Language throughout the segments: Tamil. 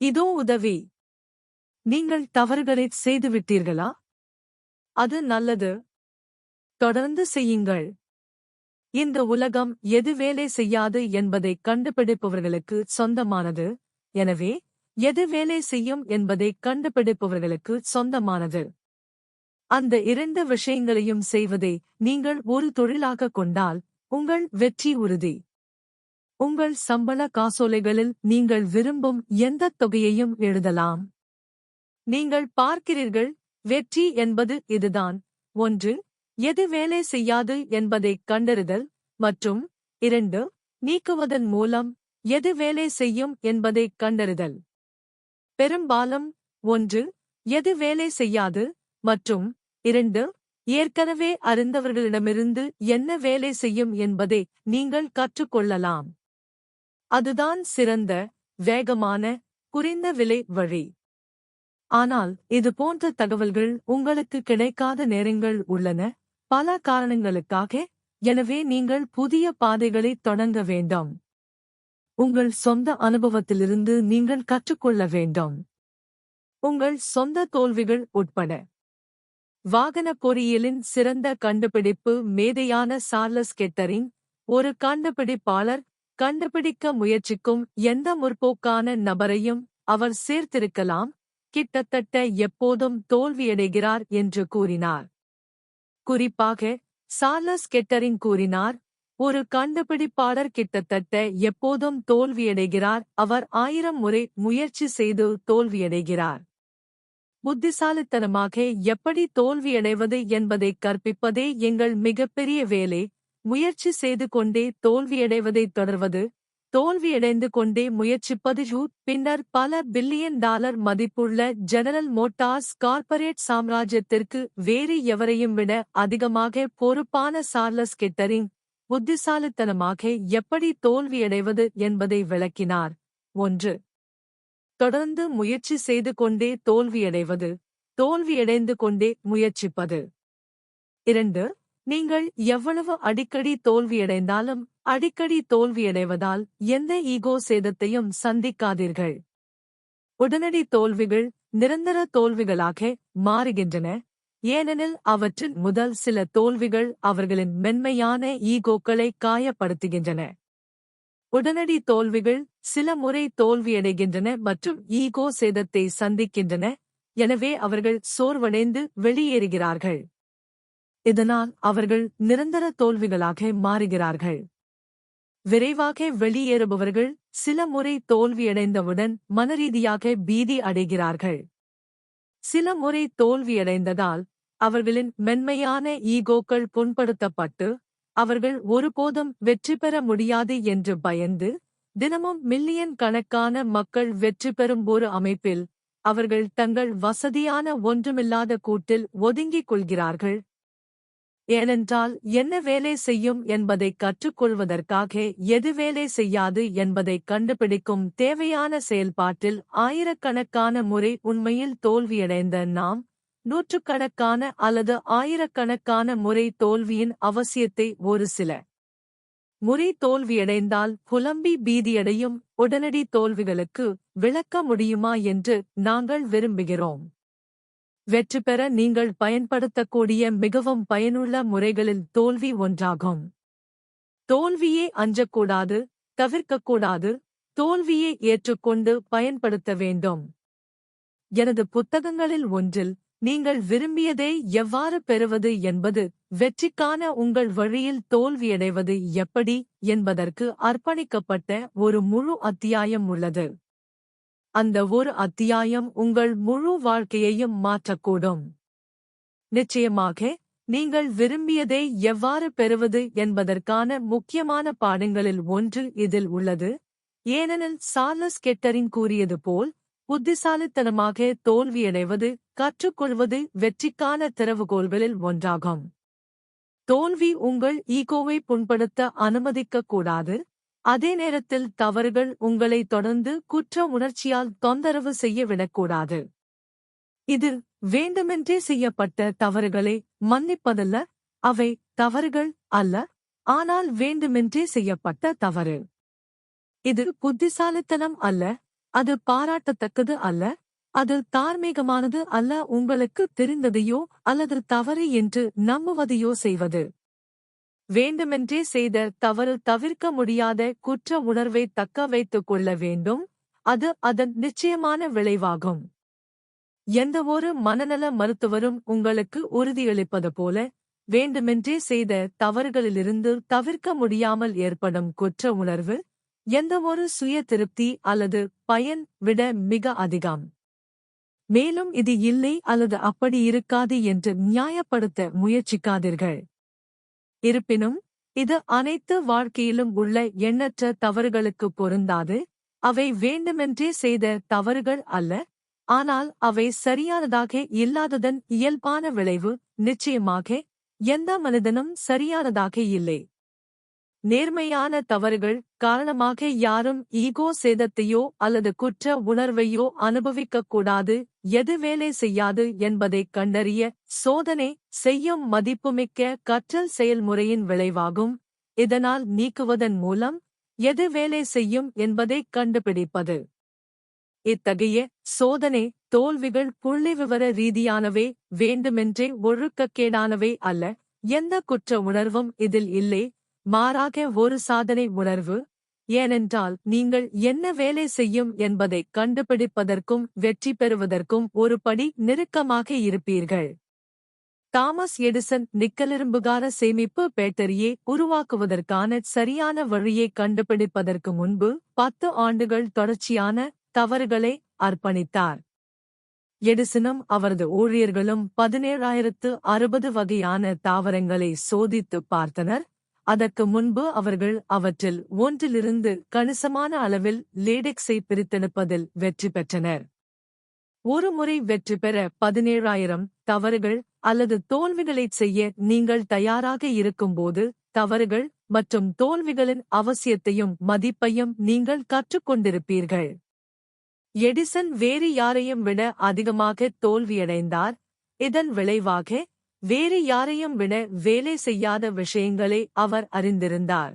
இதோ உதவி. நீங்கள் தவறுகளை செய்துவிட்டீர்களா? அது நல்லது. தொடர்ந்து செய்யுங்கள். இந்த உலகம் எது வேலை செய்யாது என்பதை கண்டுபிடிப்பவர்களுக்கு சொந்தமானது. எனவே எது வேலை செய்யும் என்பதை கண்டுபிடிப்பவர்களுக்கு சொந்தமானது. அந்த இரண்டு விஷயங்களையும் செய்வதை நீங்கள் ஒரு தொழிலாக கொண்டால் உங்கள் வெற்றி உறுதி. உங்கள் சம்பள காசோலைகளில் நீங்கள் விரும்பும் எந்த தொகையையும் எழுதலாம். நீங்கள் பார்க்கிறீர்கள் வெற்றி என்பது இதுதான். ஒன்று எது வேலை செய்யாது என்பதைக் கண்டறிதல். மற்றும் இரண்டு நீக்குவதன் மூலம் எது வேலை செய்யும் என்பதைக் கண்டறிதல். பெரும்பாலும் ஒன்று எது வேலை செய்யாது. மற்றும் இரண்டு ஏற்கனவே அறிந்தவர்களிடமிருந்து என்ன வேலை செய்யும் என்பதை நீங்கள் கற்றுக்கொள்ளலாம். அதுதான் சிறந்த வேகமான குறைந்த விலை வழி. ஆனால் இது போன்ற தகவல்கள் உங்களுக்கு கிடைக்காத நேரங்கள் உள்ளன. பல காரணங்களுக்காக எனவே நீங்கள் புதிய பாதைகளை தொடங்க வேண்டும். உங்கள் சொந்த அனுபவத்திலிருந்து நீங்கள் கற்றுக்கொள்ள வேண்டும். உங்கள் சொந்த தோல்விகள் உட்பட. வாகன பொறியியலின் சிறந்த கண்டுபிடிப்பு மேதையான சார்லஸ் கெட்டரிங் ஒரு கண்டுபிடிப்பாளர் கண்டுபிடிக்க முயற்சிக்கும் எந்த முற்போக்கான நபரையும் அவர் சேர்த்திருக்கலாம். கிட்டத்தட்ட எப்போதும் தோல்வியடைகிறார் என்று கூறினார். குறிப்பாக சார்லஸ் கெட்டரிங் கூறினார் ஒரு கண்டுபிடிப்பாளர் கிட்டத்தட்ட எப்போதும் தோல்வியடைகிறார். அவர் ஆயிரம் முறை முயற்சி செய்து தோல்வியடைகிறார். புத்திசாலித்தனமாக எப்படி தோல்வியடைவது என்பதை கற்பிப்பதே எங்கள் மிகப்பெரிய வேலை. முயற்சி செய்து கொண்டே தோல்வியடைவதைத் தொடர்வது தோல்வியடைந்து கொண்டே முயற்சிப்பது யூ. பின்னர் பல பில்லியன் டாலர் மதிப்புள்ள ஜெனரல் மோட்டார்ஸ் கார்ப்பரேட் சாம்ராஜ்யத்திற்கு வேறு எவரையும் விட அதிகமாக பொறுப்பான சார்லஸ் கெட்டரிங் புத்திசாலித்தனமாக எப்படி தோல்வியடைவது என்பதை விளக்கினார். ஒன்று தொடர்ந்து முயற்சி செய்து கொண்டே தோல்வியடைவது தோல்வியடைந்து கொண்டே முயற்சிப்பது. இரண்டு நீங்கள் எவ்வளவு அடிக்கடி தோல்வியடைந்தாலும் அடிக்கடி தோல்வியடைவதால் எந்த ஈகோ சேதத்தையும் சந்திக்காதீர்கள். உடனடி தோல்விகள் நிரந்தர தோல்விகளாக மாறுகின்றன. ஏனெனில் அவற்றின் முதல் சில தோல்விகள் அவர்களின் மென்மையான ஈகோக்களை காயப்படுத்துகின்றன. உடனடி தோல்விகள் சில முறை தோல்வியடைகின்றன மற்றும் ஈகோ சேதத்தை சந்திக்கின்றன. எனவே அவர்கள் சோர்வடைந்து வெளியேறுகிறார்கள். இதனால் அவர்கள் நிரந்தர தோல்விகளாக மாறுகிறார்கள். விரைவாக வெளியேறுபவர்கள் சில முறை தோல்வியடைந்தவுடன் மனரீதியாக பீதி அடைகிறார்கள். சில முறை தோல்வியடைந்ததால் அவர்களின் மென்மையான ஈகோக்கள் புண்படுத்தப்பட்டு அவர்கள் ஒருபோதும் வெற்றி பெற முடியாது என்று பயந்து தினமும் மில்லியன் கணக்கான மக்கள் வெற்றி பெறும் ஒரு அமைப்பில் அவர்கள் தங்கள் வசதியான ஒன்றுமில்லாத கூட்டில் ஒதுங்கிக் கொள்கிறார்கள். ஏனென்றால் என்ன வேலை செய்யும் என்பதை கற்றுக்கொள்வதற்காக எது வேலை செய்யாது என்பதை கண்டுபிடிக்கும் தேவையான செயல்பாட்டில் ஆயிரக்கணக்கான முறை உண்மையில் தோல்வியடைந்த நாம் நூற்றுக்கணக்கான அல்லது ஆயிரக்கணக்கான முறை தோல்வியின் அவசியத்தை ஒரு சில முறை தோல்வியடைந்தால் புலம்பி பீதியடையும் உடனடி தோல்விகளுக்கு விளக்க முடியுமா என்று நாங்கள் விரும்புகிறோம். வெற்றி பெற நீங்கள் பயன்படுத்தக்கூடிய மிகவும் பயனுள்ள முறைகளில் தோல்வி ஒன்றாகும். தோல்வியே அஞ்சக்கூடாது தவிர்க்கக்கூடாது தோல்வியை ஏற்றுக்கொண்டு பயன்படுத்த வேண்டும். எனது புத்தகங்களில் ஒன்றில் நீங்கள் விரும்பியதை எவ்வாறு பெறுவது என்பது வெற்றிக்கான உங்கள் வழியில் தோல்வியடைவது எப்படி என்பதற்கு அர்ப்பணிக்கப்பட்ட ஒரு முழு அத்தியாயம் உள்ளது. அந்த ஒரு அத்தியாயம் உங்கள் முழு வாழ்க்கையையும் மாற்றக்கூடும். நிச்சயமாக நீங்கள் விரும்பியதை எவ்வாறு பெறுவது என்பதற்கான முக்கியமான பாடங்களில் ஒன்று இதில் உள்ளது. ஏனெனில் சார்லஸ் கெட்டரின் கூறியது போல் புத்திசாலித்தனமாக தோல்வியடைவது கற்றுக்கொள்வது வெற்றிக்கான திறவுகோள்களில் ஒன்றாகும். தோல்வி உங்கள் ஈகோவை புண்படுத்த அனுமதிக்கக் கூடாது அதே நேரத்தில் தவறுகள் உங்களை தொடர்ந்து குற்ற உணர்ச்சியால் தொந்தரவு செய்ய விடக்கூடாது. இது வேண்டுமென்றே செய்யப்பட்ட தவறுகளை மன்னிப்பதல்ல அவை தவறுகள் அல்ல ஆனால் வேண்டுமென்றே செய்யப்பட்ட தவறு. இது புத்திசாலித்தனம் அல்ல அது பாராட்டத்தக்கது அல்ல அது தார்மீகமானது அல்ல உங்களுக்கு தெரிந்ததையோ அல்லது தவறு என்று நம்புவதையோ செய்வது. வேண்டுமென்றே செய்த தவறு தவிர்க்க முடியாத குற்ற உணர்வை தக்க வைத்துக் கொள்ள வேண்டும். அது அதன் நிச்சயமான விளைவாகும். எந்தவொரு மனநல மருத்துவரும் உங்களுக்கு உறுதியளிப்பது போல வேண்டுமென்றே செய்த தவறுகளிலிருந்து தவிர்க்க முடியாமல் ஏற்படும் குற்ற உணர்வு எந்தவொரு சுய திருப்தி அல்லது பயன் விட மிக அதிகம். மேலும் இது இல்லை அல்லது அப்படி இருக்காது என்று நியாயப்படுத்த முயற்சிக்காதீர்கள். இருப்பினும் இது அனைத்து வாழ்க்கையிலும் உள்ள எண்ணற்ற தவறுகளுக்கு பொருந்தாது. அவை வேண்டுமென்றே செய்த தவறுகள் அல்ல. ஆனால் அவை சரியானதாக இல்லாததன் இயல்பான விளைவு நிச்சயமாக எந்த மனிதனும் சரியானதாக இல்லை. நேர்மையான தவறுகள் காரணமாக யாரும் ஈகோ சேதத்தையோ அல்லது குற்ற உணர்வையோ அனுபவிக்கக் கூடாது எது வேலை செய்யாது என்பதைக் கண்டறிய சோதனை செய்யும் மதிப்புமிக்க கற்றல் செயல்முறையின் விளைவாகும். இதனால் நீக்குவதன் மூலம் எது வேலை செய்யும் என்பதைக் கண்டுபிடிப்பது. இத்தகைய சோதனை தோல்விகள் புள்ளிவிவர ரீதியானவை வேண்டுமென்றே ஒழுக்கக்கேடானவை அல்ல. எந்த குற்ற உணர்வும் இதில் இல்லை. மாறாக ஒரு சாதனை உணர்வு? ஏனென்றால் நீங்கள் என்ன வேலை செய்யும் என்பதை கண்டுபிடிப்பதற்கும் வெற்றி பெறுவதற்கும் ஒரு படி நெருக்கமாக இருப்பீர்கள். தாமஸ் எடிசன் நிக்கலிரும்புகார சேமிப்பு பேட்டரியை உருவாக்குவதற்கான சரியான வழியை கண்டுபிடிப்பதற்கு முன்பு பத்து ஆண்டுகள் தொடர்ச்சியான தவறுகளை அர்ப்பணித்தார். எடிசனும் அவரது ஊழியர்களும் பதினேழாயிரத்து அறுபது வகையான தாவரங்களை சோதித்து பார்த்தனர். அதற்கு முன்பு அவர்கள் அவற்றில் ஒன்றிலிருந்து கணிசமான அளவில் லேடெக்ஸை பிரித்தெடுப்பதில் வெற்றி பெற்றனர். ஒரு முறை வெற்றி பெற பதினேழாயிரம் தவறுகள் அல்லது தோல்விகளைச் செய்ய நீங்கள் தயாராக இருக்கும்போது தவறுகள் மற்றும் தோல்விகளின் அவசியத்தையும் மதிப்பையும் நீங்கள் கற்றுக்கொண்டிருப்பீர்கள். எடிசன் வேறு யாரையும் விட அதிகமாக தோல்வியடைந்தார். இதன் விளைவாக வேறு யாரையும் விட வேலை செய்யாத விஷயங்களை அவர் அறிந்திருந்தார்.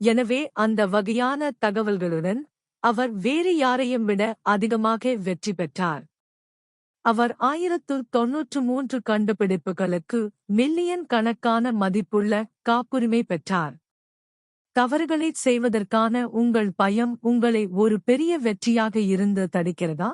எனவே அந்த வகையான தகவல்களுடன் அவர் வேறு யாரையும் விட அதிகமாக வெற்றி பெற்றார். அவர் ஆயிரத்து தொன்னூற்று மூன்று கண்டுபிடிப்புகளுக்கு மில்லியன் கணக்கான மதிப்புள்ள காப்புரிமை பெற்றார். தவறுகளைச் செய்வதற்கான உங்கள் பயம் உங்களை ஒரு பெரிய வெற்றியாக இருந்து தடுக்கிறதா?